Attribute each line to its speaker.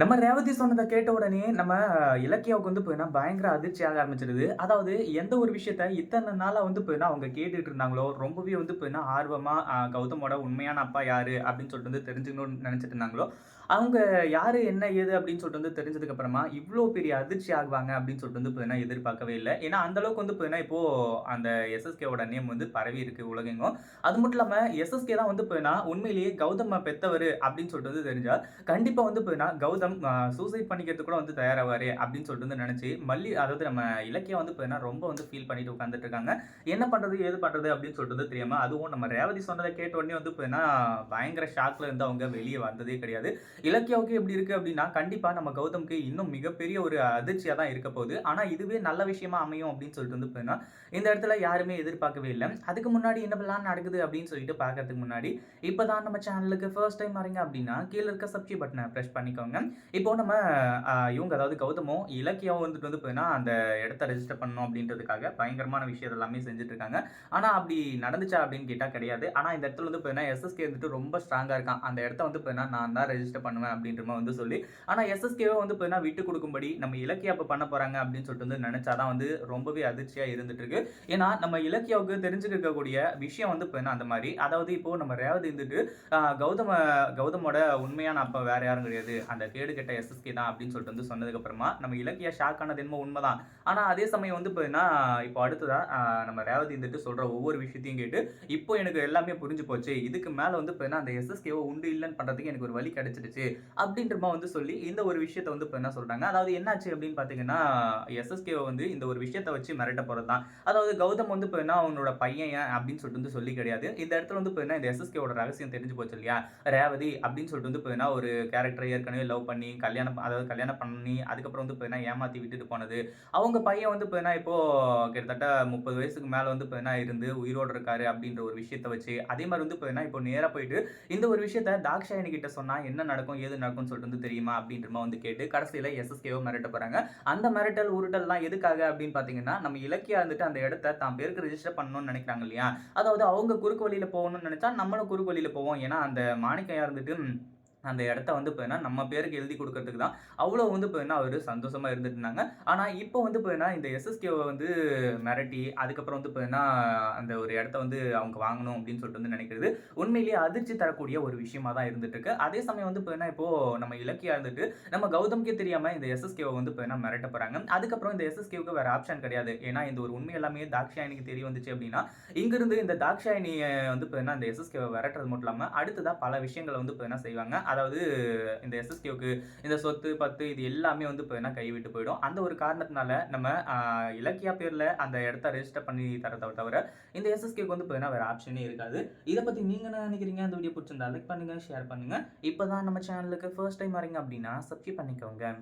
Speaker 1: நம்ம ரேவதி சொன்னதை கேட்ட உடனே நம்ம இலக்கியாவுக்கு வந்து போயினா பயங்கர அதிர்ச்சி ஆக ஆரம்பிச்சிடுது. அதாவது எந்த ஒரு விஷயத்த இத்தனை நாளாக வந்து போயினா அவங்க கேட்டுட்டு இருந்தாங்களோ, ரொம்பவே வந்து போயினா ஆர்வமாக கௌதமோட உண்மையான அப்பா யாரு அப்படின்னு சொல்லிட்டு வந்து தெரிஞ்சுக்கணும்னு நினச்சிட்டு இருந்தாங்களோ, அவங்க யாரு, என்ன, ஏது அப்படின்னு சொல்லிட்டு வந்து தெரிஞ்சதுக்கு அப்புறமா பெரிய அதிர்ச்சி ஆகுவாங்க அப்படின்னு சொல்லிட்டு வந்து போயினா எதிர்பார்க்கவே இல்லை ஏன்னா அந்த அளவுக்கு வந்து போயினா இப்போ அந்த எஸ்எஸ்கேவோட நேம் வந்து பரவி இருக்கு உலகெங்கும். அது மட்டும் இல்லாமல் எஸ்எஸ்கே தான் வந்து போயினா உண்மையிலேயே கௌதம பெத்தவர் அப்படின்னு சொல்லிட்டு வந்து தெரிஞ்சால் கண்டிப்பாக வந்து போயினா கௌதம் சம் சூசைட் பண்ணிக்கிறது கூட வந்து தயாராவாரு அப்படின்னு சொல்லிட்டு வந்து நினச்சி மல்லி அதாவது நம்ம இலக்கியம் வந்து பார்த்தீங்கன்னா ரொம்ப வந்து ஃபீல் பண்ணிட்டு உட்காந்துட்டு இருக்காங்க. என்ன பண்ணுறது ஏது பண்ணுறது அப்படின்னு சொல்லிட்டு வந்து தெரியாமல் அதுவும் நம்ம ரேவதி சொன்னதை கேட்ட உடனே வந்து பார்த்தீங்கன்னா பயங்கர ஷாக்ல இருந்து அவங்க வெளியே வந்ததே கிடையாது. இலக்கியாவுக்கு எப்படி இருக்குது அப்படின்னா, கண்டிப்பாக நம்ம கௌதம்க்கு இன்னும் மிகப்பெரிய ஒரு அதிர்ச்சியாக தான் இருக்க போகுது. ஆனால் இதுவே நல்ல விஷயமா அமையும் அப்படின்னு சொல்லிட்டு வந்து பார்த்தீங்கன்னா இந்த இடத்துல யாருமே எதிர்பார்க்கவே இல்லை அதுக்கு முன்னாடி என்னவெல்லாம் நடக்குது அப்படின்னு சொல்லிட்டு பார்க்கறதுக்கு முன்னாடி, இப்போ தான் நம்ம சேனலுக்கு ஃபர்ஸ்ட் டைம் வரீங்க அப்படின்னா, கீழே இருக்க சப்ஸ்கிரைப் பட்டனை ப்ரெஸ் பண்ணிக்கோங்க. இப்போ நம்ம இவங்க அதாவது கௌதமும், இலக்கியம் வந்துட்டு வந்து போயினா அந்த இடத்த ரெஜிஸ்டர் பண்ணணும் அப்படின்றதுக்காக பயங்கரமான விஷயம் எல்லாமே செஞ்சுட்டு இருக்காங்க. ஆனால் அப்படி நடந்துச்சா அப்படின்னு கேட்டால் கிடையாது. ஆனால் இந்த இடத்துல வந்து பார்த்தீங்கன்னா எஸ்எஸ்கே வந்துட்டு ரொம்ப ஸ்ட்ராங்காக இருக்கான். அந்த இடத்த வந்து போயினா நான் தான் ரெஜிஸ்டர் பண்ணுவேன் அப்படின்ற வந்து சொல்லி, ஆனால் எஸ்எஸ்கேவ வந்து போயினா விட்டு கொடுக்கும்படி நம்ம இலக்கியா அப்போ பண்ண போகிறாங்க அப்படின்னு சொல்லிட்டு வந்து நினச்சாதான் வந்து ரொம்பவே அதிர்ச்சியாக இருந்துட்டு இருக்கு. ஏன்னா நம்ம இலக்கியாவுக்கு தெரிஞ்சுக்கக்கூடிய விஷயம் வந்து போயினா அந்த மாதிரி அதாவது இப்போ நம்ம ரேவதி இருந்துட்டு கௌதம கௌதமோட உண்மையான அப்பா வேற யாரும் கிடையாது. அந்த கேடு கெட்ட எஸ்எஸ்கே தான் அப்படின்னு சொல்லிட்டு வந்து சொன்னதுக்கப்புறமா நம்ம இலக்கியா ஷாக் ஆனது என்னமோ உண்மைதான் ஆனால் அதே சமயம் வந்து பார்த்தீங்கன்னா இப்போ அடுத்ததான் நம்ம ரேவதி இருந்துட்டு சொல்கிற ஒவ்வொரு விஷயத்தையும் கேட்டு, இப்போ எனக்கு எல்லாமே புரிஞ்சு போச்சு. இதுக்கு மேலே வந்து பார்த்தீங்கன்னா அந்த எஸ்எஸ்கேவை உண்டு இல்லைன்னு பண்ணுறதுக்கு எனக்கு ஒரு வழி கிடைச்சிடுச்சு. அப்படின்றமா வந்து சொல்லி இந்த ஒரு விஷயத்த வந்து இப்ப என்ன சொல்கிறாங்க அதாவது என்னாச்சு அப்படின்னு பார்த்தீங்கன்னா, எஸ்எஸ்கேவை வந்து இந்த ஒரு விஷயத்த வச்சு மிரட்ட போகிறது தான். அதாவது கௌதம் வந்து பார்த்தீங்கன்னா அவனோட பையன் அப்படின்னு சொல்லிட்டு வந்து சொல்லி கிடையாது. இந்த இடத்துல வந்து பார்த்தீங்கன்னா இந்த எஸ்எஸ்கேவோட ரகசியம் தெரிஞ்சு போச்சு இல்லையா? ரேவதி அப்படின்னு சொல்லிட்டு வந்து பார்த்தீங்கன்னா ஒரு கேரக்டர் ஏற்கனவே லவ் பண்ணி, கல்யாணம் அதாவது கல்யாணம் பண்ணி, அதுக்கப்புறம் வந்து போயினா ஏமாத்தி விட்டுட்டு போனது. அவங்க பையன் வந்து போயினா இப்போது கிட்டத்தட்ட 30 வயசுக்கு மேலே வந்து போயினா இருந்து உயிரோட இருக்காரு அப்படின்ற ஒரு விஷயத்த வச்சு, அதே மாதிரி வந்து போயினா இப்போ நேராக போயிட்டு இந்த ஒரு விஷயத்த தாக்ஷாயணி கிட்ட சொன்னால் என்ன நடக்கும், ஏது நடக்கும்னு சொல்லிட்டு வந்து தெரியுமா அப்படின்ற வந்து கேட்டு கடைசியில் எஸ்எஸ்கேவோ மிரட்ட போகிறாங்க அந்த மிரட்டல், உருட்டல்லாம் எதுக்காக அப்படின்னு பார்த்தீங்கன்னா, நம்ம இலக்கியா வந்துட்டு அந்த இடத்த தான் பேருக்கு ரெஜிஸ்டர் பண்ணணும்னு நினைக்கிறாங்க இல்லையா? அதாவது அவங்க குறுக்கு வழியில் போகணும்னு நினச்சா நம்மளும் குறுக்கு வழியில் போவோம். ஏன்னா அந்த மாணிக்கையாக இருந்துட்டு அந்த இடத்த வந்து போயின்னா நம்ம பேருக்கு எழுதி கொடுக்கறதுக்கு தான். அவ்வளோ வந்து போயின்னா அவர் சந்தோஷமா இருந்துட்டு இருந்தாங்க. ஆனா இப்போ வந்து போயின்னா இந்த எஸ்எஸ்கேவை வந்து மிரட்டி, அதுக்கப்புறம் வந்து போயின்னா அந்த ஒரு இடத்த வந்து அவங்க வாங்கணும் அப்படின்னு சொல்லிட்டு வந்து நினைக்கிறது, உண்மையிலேயே அதிர்ச்சி தரக்கூடிய ஒரு விஷயமா தான் இருந்துட்டு இருக்கு. அதே சமயம் வந்து போயின்னா இப்போ நம்ம இலக்கியா இருந்துட்டு, நம்ம கௌதம்கே தெரியாம இந்த எஸ்எஸ்கேவை வந்து போயினா மிரட்ட போறாங்க. அதுக்கப்புறம் இந்த எஸ்எஸ்கேவுக்கு வேற ஆப்ஷன் கிடையாது. ஏன்னா இந்த ஒரு உண்மை எல்லாமே தாக்ஷாயணிக்கு தெரிய வந்துச்சு அப்படின்னா, இங்கிருந்து இந்த தாக்ஷாயணிய வந்து போயின்னா இந்த எஸ்எஸ்கேவை விரட்டுறது மட்டும் இல்லாமல் அடுத்ததாக பல விஷயங்களை வந்து போயினா செய்வாங்க. அதாவது இந்த எஸ்எஸ்கேவுக்கு இந்த சொத்து, பத்து இது எல்லாமே வந்து இப்போ என்ன கைவிட்டு போயிடும். அந்த ஒரு காரணத்தினால நம்ம இலக்கியா பேரில் அந்த இடத்த ரெஜிஸ்டர் பண்ணி தரத தவிர, இந்த எஸ்எஸ்கேவுக்கு வந்து போயினா வேறு ஆப்ஷனே இருக்காது. இதை பற்றி நீங்கள் என்ன நினைக்கிறீங்க? அந்த வீடியோ பிடிச்சிருந்தா லைக் பண்ணுங்கள் ஷேர் பண்ணுங்கள் இப்போ தான் நம்ம சேனலுக்கு ஃபர்ஸ்ட் டைம் வரீங்க அப்படின்னா சப்ஸ்கிரைப் பண்ணிக்கோங்க.